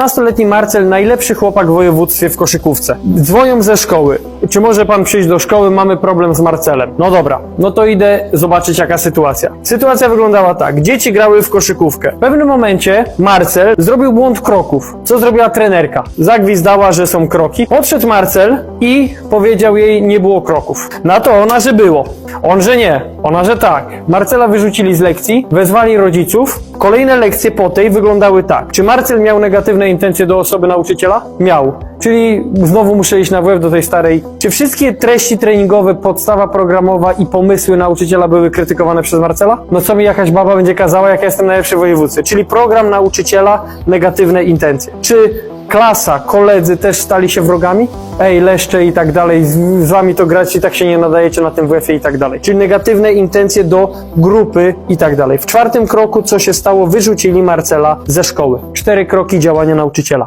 15-letni Marcel, najlepszy chłopak w województwie w koszykówce. Dzwonią ze szkoły. Czy może pan przyjść do szkoły? Mamy problem z Marcelem. No dobra, no to idę zobaczyć jaka sytuacja. Sytuacja wyglądała tak. Dzieci grały w koszykówkę. W pewnym momencie Marcel zrobił błąd kroków. Co zrobiła trenerka? Zagwizdała, że są kroki. Podszedł Marcel i powiedział jej, nie było kroków. Na to ona, że było. On, że nie. Ona, że tak. Marcela wyrzucili z lekcji, wezwali rodziców. Kolejne lekcje po tej wyglądały tak. Czy Marcel miał negatywne intencje do osoby nauczyciela? Miał. Czyli znowu muszę iść na WF do tej starej. Czy wszystkie treści treningowe, podstawa programowa i pomysły nauczyciela były krytykowane przez Marcela? No co mi jakaś baba będzie kazała, jak ja jestem najlepszy w województwie? Czyli program nauczyciela, negatywne intencje. Czy klasa, koledzy też stali się wrogami? Ej, leszcze i tak dalej, z, wami to grać i tak się nie nadajecie na tym WF-ie i tak dalej. Czyli negatywne intencje do grupy i tak dalej. W czwartym kroku, co się stało, wyrzucili Marcela ze szkoły. Cztery kroki działania nauczyciela.